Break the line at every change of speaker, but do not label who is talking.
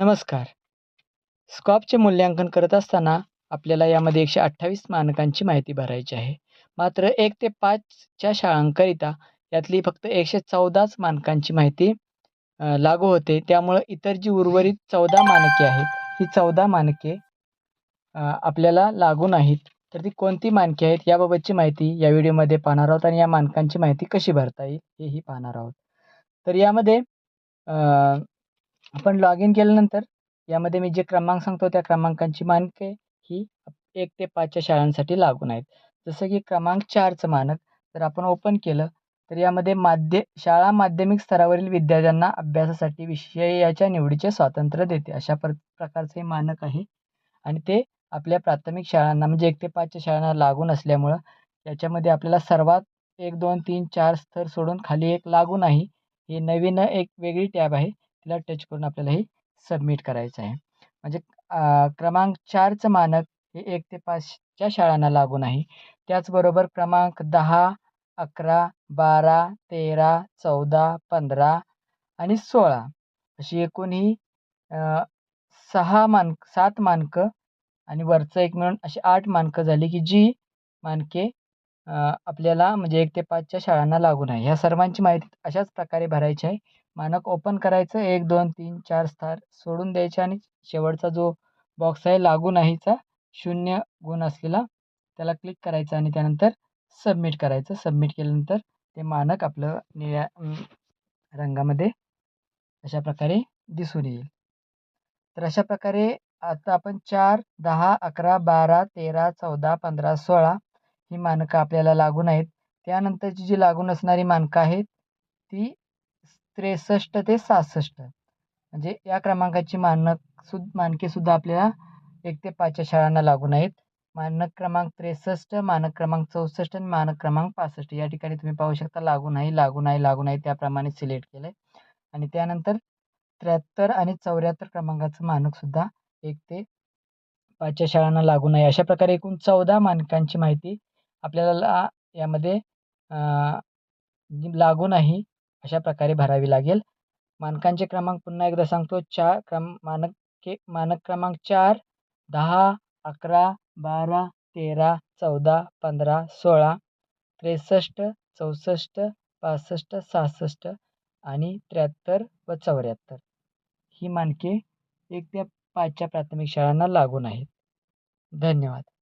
नमस्कार. स्कॉपचे मूल्यांकन करत असताना आपल्याला यामध्ये एकशे अठ्ठावीस मानकांची माहिती भरायची आहे. मात्र एक ते पाचच्या शाळांकरिता यातली फक्त एकशे चौदाच मानकांची माहिती लागू होते. त्यामुळं इतर जी उर्वरित चौदा मानके आहेत ही चौदा मानके आपल्याला लागू नाहीत. तर ती कोणती मानके आहेत याबाबतची माहिती या व्हिडिओमध्ये पाहणार आहोत आणि या मानकांची माहिती कशी भरता येईल हेही पाहणार आहोत. तर यामध्ये आपण लॉग इन केल्यानंतर यामध्ये मी जे क्रमांक सांगतो त्या क्रमांकांची मानके ही एक ते पाचच्या शाळांसाठी लागून आहेत. जसं की क्रमांक चारचं मानक जर आपण ओपन केलं तर यामध्ये माध्य शाळा माध्यमिक स्तरावरील विद्यार्थ्यांना अभ्यासासाठी विषयाच्या निवडीचे स्वातंत्र्य देते. अशा प्र प्रकारचं हे मानक आहे. आणि ते आपल्या प्राथमिक शाळांना म्हणजे एक ते पाचच्या शाळांना लागून असल्यामुळं याच्यामध्ये आपल्याला सर्वात एक दोन तीन चार स्तर सोडून खाली एक लागू नाही. ही नवीन एक वेगळी टॅब आहे. तिला टच करून आपल्याला हे सबमिट करायचं आहे. म्हणजे क्रमांक चारचं मानक हे एक ते पाचच्या शाळांना लागू नाही त्याचबरोबर क्रमांक दहा अकरा बारा तेरा चौदा पंधरा आणि सोळा अशी एकूण ही सहा मानक सात मानकं आणि वरचं एक मिळून अशी आठ मानकं झाली की जी मानके आपल्याला म्हणजे एक ते पाचच्या शाळांना लागून आहे. ह्या सर्वांची माहिती अशाच प्रकारे भरायची आहे. मानक ओपन करायचं. एक दोन तीन चार स्थार सोडून द्यायचे आणि शेवटचा जो बॉक्स आहे लागू नाहीचा शून्य गुण असलेला त्याला क्लिक करायचं आणि त्यानंतर सबमिट करायचं. सबमिट केल्यानंतर ते मानक आपलं निळ्या रंगामध्ये अशा प्रकारे दिसून येईल. तर अशा प्रकारे आता आपण चार दहा अकरा बारा तेरा चौदा पंधरा सोळा ही मानकं आपल्याला लागून आहेत. त्यानंतरची जी लागू नसणारी मानकं आहेत ती त्रेसष्ट ते सहासष्ट म्हणजे या क्रमांकाची मानक सु मानकेसुद्धा आपल्याला एक ते पाचच्या शाळांना लागू नाहीत मानक क्रमांक त्रेसष्ट मानक क्रमांक चौसष्ट आणि मानक क्रमांक पासष्ट या ठिकाणी तुम्ही पाहू शकता लागू नाही लागू नाही लागू नाही त्याप्रमाणे सिलेक्ट केलं आहे आणि त्यानंतर त्र्याहत्तर आणि चौऱ्याहत्तर क्रमांकाचं मानकसुद्धा एक ते पाचच्या शाळांना लागू नाही अशा प्रकारे एकूण चौदा मानकांची माहिती आपल्याला यामध्ये लागून आहे. लागू नाही अशा प्रकारे भरावी लागेल. मानकांचे क्रमांक पुन्हा एकदा सांगतो. चार क्रम मानक के मानक क्रमांक चार दहा अकरा बारा तेरा चौदा पंधरा सोळा त्रेसष्ट चौसष्ट पासष्ट सहासष्ट आणि त्र्याहत्तर व चौऱ्याहत्तर. ही मानके एक ते पाचच्या प्राथमिक शाळांना लागून आहेत. धन्यवाद.